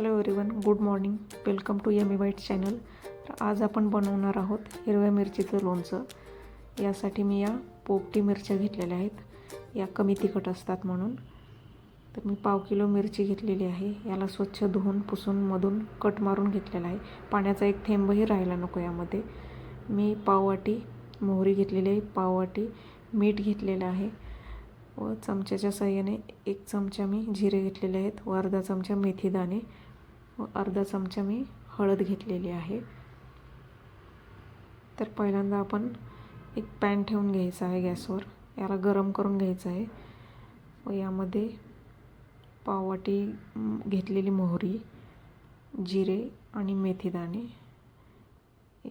Hello everyone good morning welcome to yummy white channel तर आज आपण बनवणार आहोत हिरव्या मिरचीचं लोणचं. यासाठी मी या पोपटी मिरच्या घेतलेल्या आहेत. या कमी तिखट असतात म्हणून. तर मी पाव किलो मिरची घेतलेली आहे. याला स्वच्छ धुवून पुसून मधून कट मारून घेतलेला आहे. पाण्याचा एक थेंबही राहायला नको यामध्ये. मी पाववाटी मोहरी घेतलेली आहे. पाववाटी मीठ घेतलेलं आहे. व चमच्याच्या साह्याने एक चमचा मी जिरे घेतलेले आहेत. व अर्धा चमचा मेथीदाणे. व अर्धा चमचा मी हळद घेतलेली आहे. तर पहिल्यांदा आपण एक पॅन ठेवून घ्यायचा आहे गॅसवर. याला गरम करून घ्यायचं आहे. व यामध्ये पाववाटी घेतलेली मोहरी जिरे आणि मेथीदाणे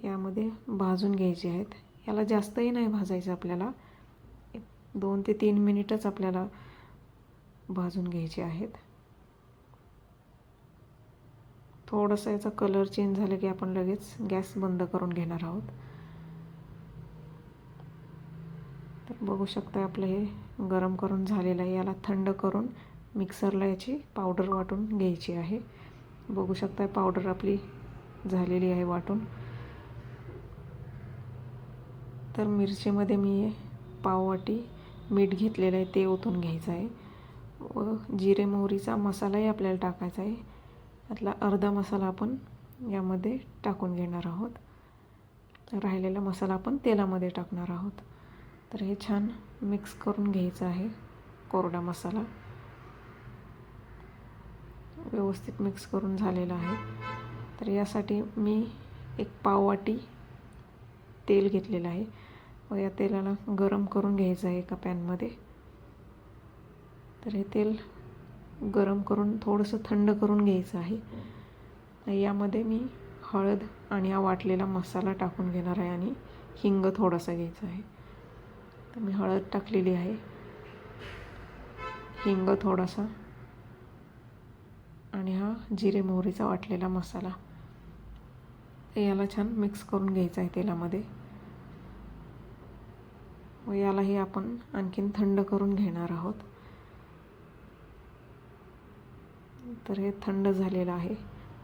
यामध्ये भाजून घ्यायचे आहेत. याला जास्तही नाही भाजायचं आपल्याला. एक दोन ते तीन मिनिटच आपल्याला भाजून घ्यायचे आहेत. थोडंसं याचा कलर चेंज झाला की आपण लगेच गॅस बंद करून घेणार आहोत. तर बघू शकता आपलं हे गरम करून झालेलं आहे. याला थंड करून मिक्सरला याची पावडर वाटून घ्यायची आहे. बघू शकता पावडर आपली झालेली आहे वाटून. तर मिरचीमध्ये मी पाववाटी मीठ घेतलेलं आहे ते ओतून घ्यायचं आहे. व जिरे मोहरीचा मसालाही आपल्याला टाकायचा आहे. त्यातला अर्धा मसाला आपण यामध्ये टाकून घेणार आहोत. राहिलेला मसाला आपण तेलामध्ये टाकणार आहोत. तर हे छान मिक्स करून घ्यायचं आहे कोरडा मसाला. व्यवस्थित मिक्स करून झालेला आहे. तर यासाठी मी एक पाववाटी तेल घेतलेलं आहे. व या तेलाला गरम करून घ्यायचं आहे एका पॅनमध्ये. तर हे तेल गरम करून थोडंसं थंड करून घ्यायचं आहे. यामध्ये मी हळद आणि हा वाटलेला मसाला टाकून घेणार आहे आणि हिंग थोडासा घ्यायचा आहे. तर मी हळद टाकलेली आहे. हिंग थोडासा. आणि हा जिरे मोहरीचा वाटलेला मसाला. याला छान मिक्स करून घ्यायचा आहे तेलामध्ये. व यालाही आपण आणखीन थंड करून घेणार आहोत. तर हे थंड झालेलं आहे.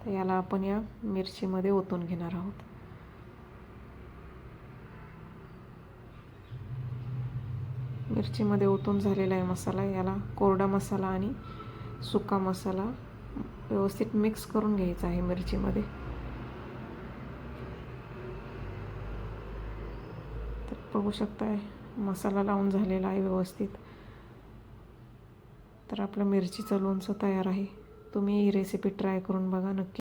तर याला आपण या मिरचीमध्ये ओतून घेणार आहोत. मिरचीमध्ये ओतून झालेला आहे मसाला. याला कोरडा मसाला आणि सुका मसाला व्यवस्थित मिक्स करून घ्यायचा आहे मिरचीमध्ये. तर बघू शकताय मसाला लावून झालेला आहे व्यवस्थित. तर आपलं मिरचीचं लोणचं तयार आहे. तुम्ही ही रेसिपी ट्राय करून बघा नक्की